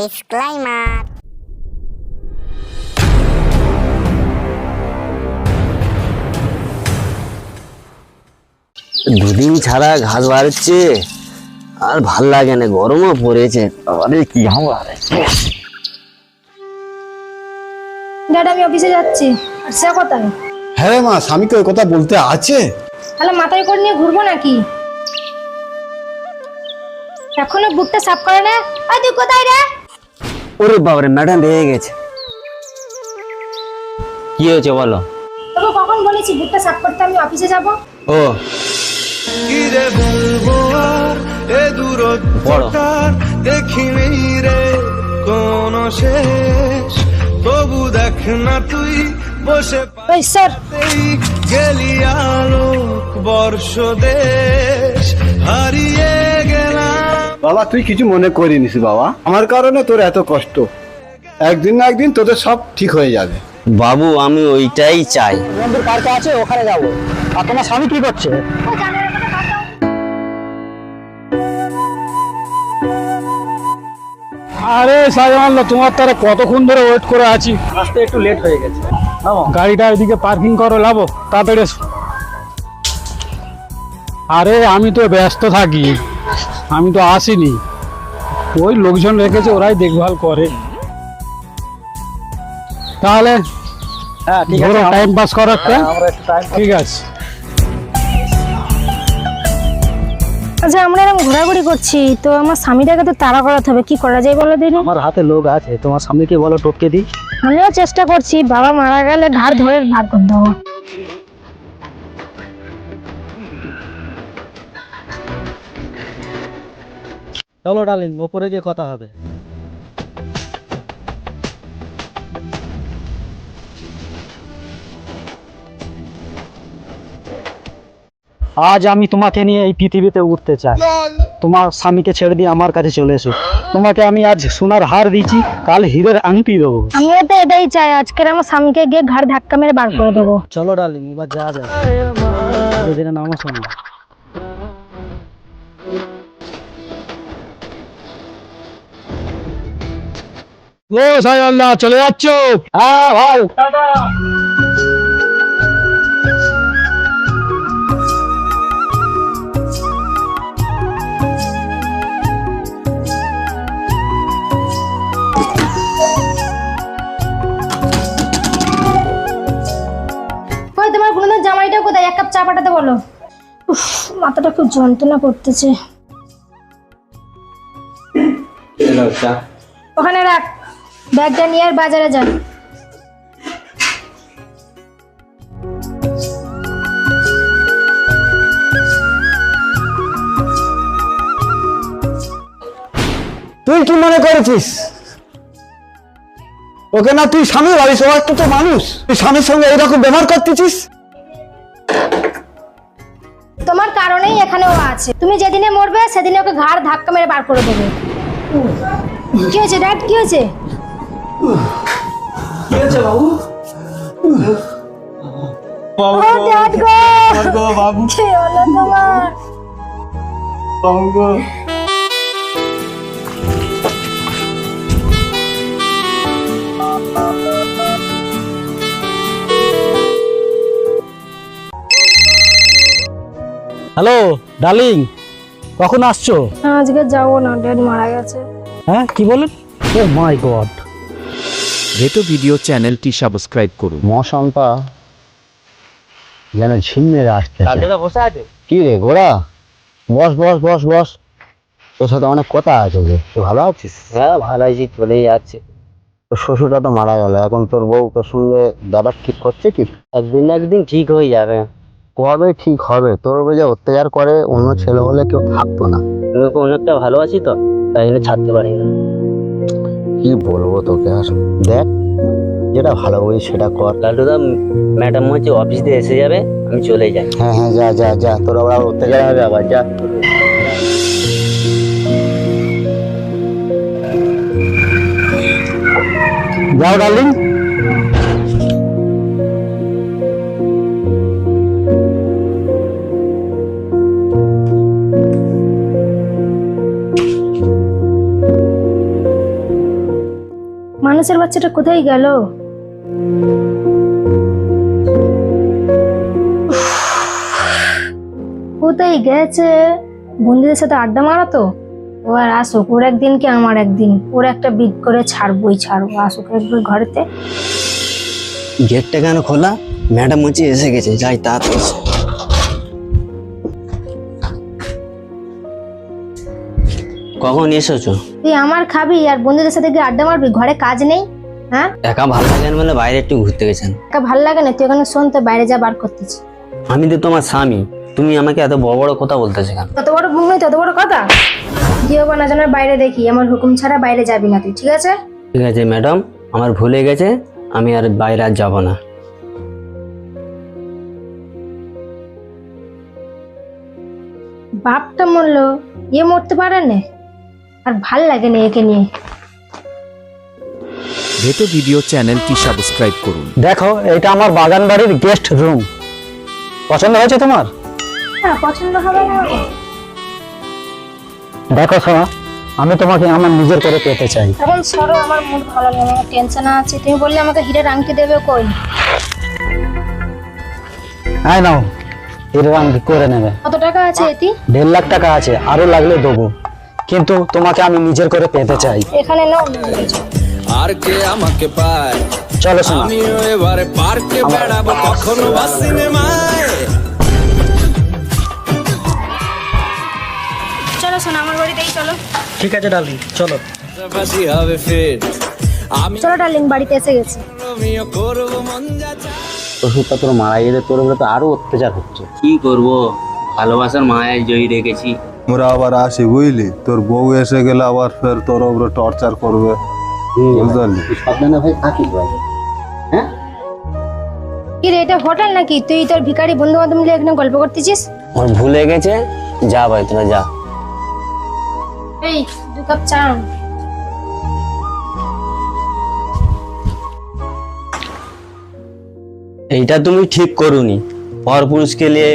Disclaimer দুদিন ছাড়া ঘাস বাড়ছে। আর ভালো লাগে না গরমও পড়েছে। আরে কি হাওয়া ড্যাড আমি অফিসে যাচ্ছি। আর সে কোথায়? হ্যাঁ মা স্বামীকে ওই কথা বলতে আছে। তাহলে মাথায় করে নিয়ে ঘুরবো নাকি? এখনও বুটটা সাফ করে না? আই তুই কোথায় রে? ওরে বাবারে ম্যাডাম রেগে গেছে। কি হয়েছে বলো? তোকে কখন বলেছি বুটটা সাফ করতে আমি অফিসে যাব? ও। কিরে বলব আর এ দূরত্বটার দেখিনি রে কোন শেষ। তবু দেখ না তুই বসে ওই স্যার। পাতেই গেলি আলোক বর্ষ দেশ হারিয়ে গেলাম বাবা তুই কিছু মনে করিনিস বাবা। আমার কারণে তোর এত কষ্ট। একদিন না একদিন তোদের সব ঠিক হয়ে যাবে। বাবু আমি ওইটাই চাই। বন্ধুর পার্কে আছে ওখানে যাব। আর তোমার স্বামী কি করছে? আরে সাজান তোমার তারা কতক্ষণ ধরে ওয়েট করে আছি? আসতে একটু লেট হয়ে গেছে। গাড়িটা এদিকে পার্কিং করো লাভো তাড়াতাড়ি আরে আমি তো ব্যস্ত থাকি। আমি তো আসিনি। ওই লোকজন রেখেছে ওরাই দেখভাল করে। তাহলে হ্যাঁ ঠিক আছে টাইম পাস করো একটা হ্যাঁ, আমরা একটু টাইম ঠিক আছে। আচ্ছা আমরা এরকম ঘোরাঘুরি করছি তো আমার স্বামীটাকে তো তাড়া করাতে হবে কি করা যায় বলো দিন আমার হাতে লোক আছে তোমার স্বামীকে বলো টপকে দিই। আমিও চেষ্টা করছি বাবা মারা গেলে ঘাড় ধরে ভার করে দেবো। চলো ডার্লিং ওপরে গিয়ে কথা হবে। আজ আমি তোমাকে নিয়ে এই পৃথিবীতে উঠতে চাই। তোমার স্বামীকে ছেড়ে দিয়ে আমার কাছে চলে এসো। তোমাকে আমি আজ সোনার হার দিয়েছি কাল হীরের আংটি দেবো। আমিও তো এটাই চাই আজকের আমার স্বামীকে গিয়ে ঘাড় ধাক্কা মেরে বার করে দেবো। চলো ডার্লিং এবার যা যায় দুদিনে নামো শোনো ও সাজাল্লাহ চলে যাচ্ছ? হ্যাঁ ভাই। তোমার কোনো জামাইটা কোথায়? এক কাপ চা পাঠাতে বলো। উফ মাথাটা খুব যন্ত্রণা করতেছে। ওখানে রাখ। ব্যাগটা নিয়ে আর বাজারে যান। তুই কি মনে করেছিস? ওকে না তুই স্বামী ভাবিস ও একটা তো মানুষ? তুই স্বামীর সঙ্গে এরকম ব্যবহার করতেছিস? তোমার কারণেই এখানে ও আছে। তুমি যেদিনে মরবে সেদিনে ওকে ঘাড় ধাক্কা মেরে বার করে দেবে। কি হয়েছে ড্যাড কি হয়েছে? বাবু? বাবু হ্যালো ডার্লিং কখন আসছো? আজকে যাব না ড্যাড মারা গেছে। হ্যাঁ কি বলেন? Oh my god. ভেটো ভিডিও চ্যানেলটি সাবস্ক্রাইব করুন। মশানটা যেন ঝিম মেরে আসছে। বসে আছে। কি রে গোড়া বস বস বস বস। তোর সাথে অনেক কথা আছে রে তুই ভালো আছিস? হ্যাঁ ভালো আছি চলেই যাচ্ছে। তোর শ্বশুরটা তো মারা গেল। এখন তোর বউ তোর সঙ্গে দাদা ঠিক করছে কি? একদিন না একদিন ঠিক হয়ে যাবে। কবে ঠিক হবে? তোর উপর যে অত্যাচার করে অন্য ছেলে হলে কেউ থাকতো না। তুমি অনেকটা ভালো আছি তো? তাই জন্য ছাড়তে পারি না। কি বলব তোকে আর? দেখ যেটা ভালো বলি সেটা কর। লালটুদা ম্যাডাম হচ্ছে অফিস দিয়ে এসে যাবে আমি চলে যাই। হ্যাঁ হ্যাঁ যা যা যা তোর আবার অত্যাচার হবে আবার যা। যাও ডার্লিং বাচ্চাটা কোথায় গেল? কোথায় গেছে? বন্ধুদের সাথে আড্ডা মারা তো? ও আর আসুক ওর একদিন কি আমার একদিন? ওর একটা বিট করে ছাড়বই ছাড়বো আসুক একবার ঘরেতে। গেটটা কেন খোলা? ম্যাডাম হচ্ছে এসে গেছে যাই তাড়াতাড়ি কখন এসেছ? তুই আমার খাবি আর বন্ধুদের সাথে গিয়ে আড্ডা মারবি ঘরে কাজ নেই? হ্যাঁ? একা ভালো লাগে না বলে বাইরে একটু ঘুরতে গেছেন। একা ভালো লাগে না? তুই এখানে শোন তো বাইরে যা বার করতেছি। আমি তো তোমার স্বামী। তুমি আমাকে এত বড় বড় কথা বলতেছো কেন? তত বড় মুখ নেই তত বড় কথা? দিও বা না জানার বাইরে দেখি আমার হুকুম ছাড়া বাইরে যাবি না তুই ঠিক আছে? ঠিক আছে ম্যাডাম আমার ভুলে গেছে আমি আর বাইরে আর যাব না। বাপটা মরলো ইয়ে মরতে পারে না? আর ভালো লাগে না একে নিয়ে। ভেটো ভিডিও চ্যানেলটি সাবস্ক্রাইব করুন। দেখো এটা আমার বাগান বাড়ির গেস্ট রুম পছন্দ হয়েছে তোমার? হ্যাঁ পছন্দ হবে না। দেখো সোনা আমি তোমাকে আমার নিজের করে পেতে চাই। এখন সরো আমার মুড ভালো নেই আমার টেনশন আছে। তুমি বললে আমাকে হিরের আংটি দেবে কই? হ্যাঁ নাও এর রং করে নেবে। কত টাকা আছে এটি? দেড় লাখ টাকা আছে আরও লাগলে দেবো। কিন্তু তোমাকে আমি নিজের করে পেতে চাই। এখানে নাও। আর কে আমাকে পায়। চলো শোনা। আমিও এবারে পার্কে বেড়াবো কখনো বা সিনেমায়। চলো শোনো আমার বাড়িতেই চলো। ঠিক আছে ডার্লিং চলো। পাশাপাশি হবে ফির। আমি চলো ডার্লিং বাড়িতে এসে গেছি। করব মন যা। তোর মারা গেলে তোর উপরে তো আরও অত্যাচার হচ্ছে। কি করব? ভালোবাসার মায়ায় জয়ী রেখেছি। আমরা আবার আসি বুঝলি তোর বউ এসে গেলে আবার ফের তোর উপরে টর্চার করবে। বুঝতে সাবধানে ভাই থাকিস ভাই হ্যাঁ? কি রে এটা হোটেল নাকি? তুই তোর ভিখারি বন্ধু বান্ধব মিলে এখানে গল্প করতেছিস? আমার ভুলে গেছে। যা ভাই তোরা যা। এই দু কাপ চা এইটা তুমি ঠিক করুনি। পর পুরুষকে নিয়ে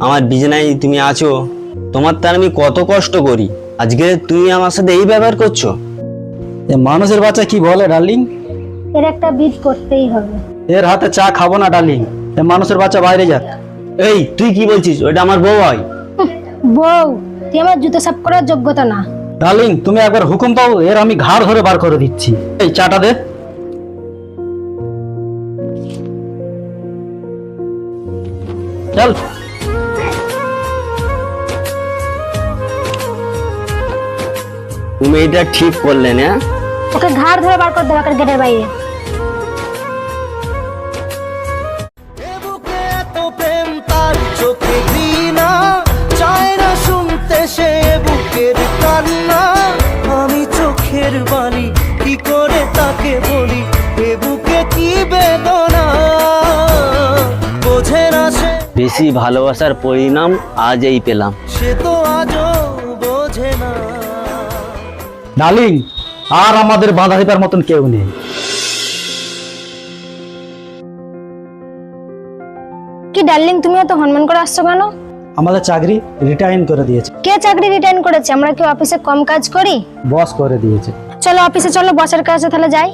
আমার বিছানায় তুমি আছো। তোমার তার আমি কত কষ্ট করি। আজকে তুমি আমার সাথে এই ব্যবহার করছ? মানুষের বাচ্চা কি বলে ডার্লিং? এর একটা বিট করতেই হবে। এর হাতে চা খাব না ডার্লিং? এ মানুষের বাচ্চা বাইরে যাক। এই তুই কি বলছিস? ওইটা আমার বউ হয়। বউ তুই আমার জুতো সাফ করার যোগ্যতা না। ডার্লিং তুমি একবার হুকুম পাও এর আমি ঘাড় ধরে বার করে দিচ্ছি। এই চাটা দে। চল। তুমি এটা ঠিক করলে না? ওকে ঘাড় ধরে বার করে দেবে গেটের বাইরে। এ বুকে এত প্রেম তার চোখে ঘৃণা। চায় না শুনতে সে বুকের কান্না। আমি চোখের বালি কি করে তাকে বলি? এ বুকে কি বেদনা? বোঝে না সে বেশি ভালোবাসার পরিণাম আজ এই পেলাম। সে তো আজও বোঝে না। ডার্লিং আর আমাদের বাধা দিবার মতন কেউ নেই। কি ডার্লিং তুমি এত হনমান করে আসছো কেন? আমাদের চাকরি রিটায়ার করে দিয়েছে। কে চাকরি রিটার্ন করেছে? আমরা কি অফিসে কম কাজ করি? বস করে দিয়েছে। চলো অফিসে চলো বসের কাছে তাহলে যাই।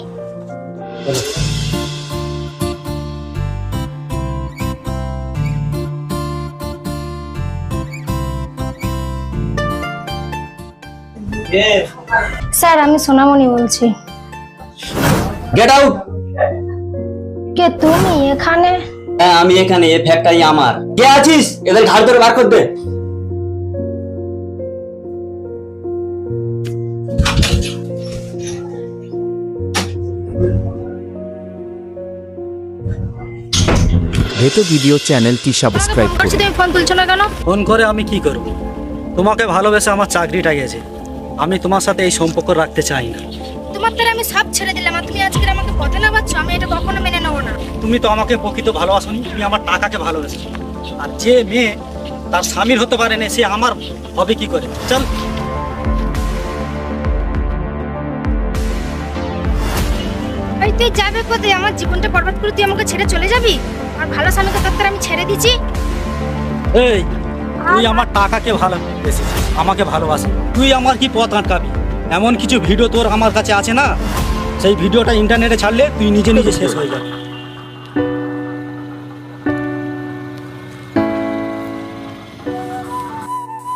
স্যার আমি সোনামণি বলছি। গেট আউট কে তুমি এখানে? হ্যাঁ আমি এখানে এই ফ্যাক্টরি আমার। কে আছিস? এদের ঘাড় ধরে বার করতে। ভেটো ভিডিও চ্যানেলটি সাবস্ক্রাইব করুন। তুমি ফোন তুলছো না কেন? ফোন করে আমি কি করব? তোমাকে ভালোবেসে আমার চাকরিটা গেছে। আমি তোমার সাথে এই সম্পর্ক রাখতে চাই না। তোমার দ্বারা আমি সব ছেড়ে দিলাম আর তুমি আজকে আমাকে পথে নামাচ্ছ আমি এটা কখনো মেনে নেব না। তুমি তো আমাকে প্রকৃত ভালোবাসনি তুমি আমার টাকাকে ভালোবেসে আর যে মেয়ে তার স্বামীর হতে পারে না সে আমার হবে কি করে? চল। আরে তুই যাবে কোথায়? আমার জীবনটা বরবাদ করে তুই আমাকে ছেড়ে চলে যাবি? আর ভালো স্বামীকে তোর আমি ছেড়ে দিছি এই তুই আমার টাকাকে ভালোবেসেছিস আমাকে ভালোবাসি তুই আমার কি পথ আটকাবি? এমন কিছু ভিডিও তোর আমার কাছে আছে না? সেই ভিডিওটা ইন্টারনেটে ছাড়লে তুই নিজে নিজে শেষ হয়ে যাবে।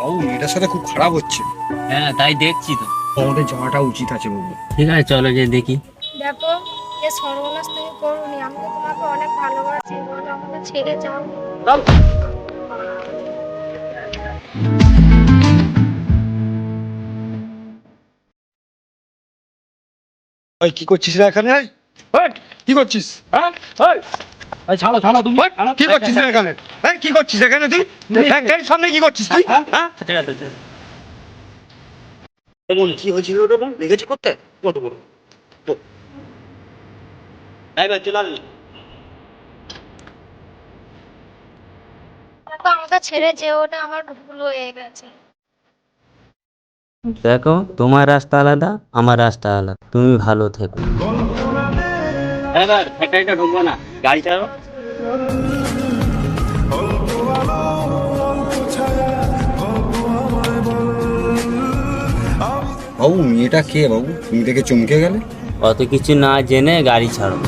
বাবু মেয়েটার সাথে খুব খারাপ হচ্ছে। হ্যাঁ তাই দেখছি তো। আমাদের যাওয়াটা উচিত আছে বাবু। ঠিক আছে চলো যে দেখি। দেখো যে সর্বনাশ তুমি করোনি। আমি তোমাকে অনেক ভালোবাসি। আমাকে ছেড়ে যাও। ওই কি করছিস রে এখানে? কি করছিস? হ্যাঁ? এই, ছাড়ো ছাড়ো তুমি। কি করছিস রে এখানে? এই, কি করছিস এখানে তুই? ব্যাংকের সামনে কি করছিস তুই? হ্যাঁ? ঠিক আছে ঠিক আছে। কি হয়েছিল ওটা লেগেছে করতে? কত বড়? এই ভাই চলে আসুন। দেখো আমাকে ছেড়ে যেও না আমার ভুল হয়ে গেছে। দেখো তোমার রাস্তা আলাদা আমার রাস্তা আলাদা। তুমি ভালো থেকো। না। গাড়ি চালাও। বাবু মেয়েটা কে বাবু? তুমি দেখে চমকে গেলে? অত কিছু না জেনে গাড়ি ছাড়ো।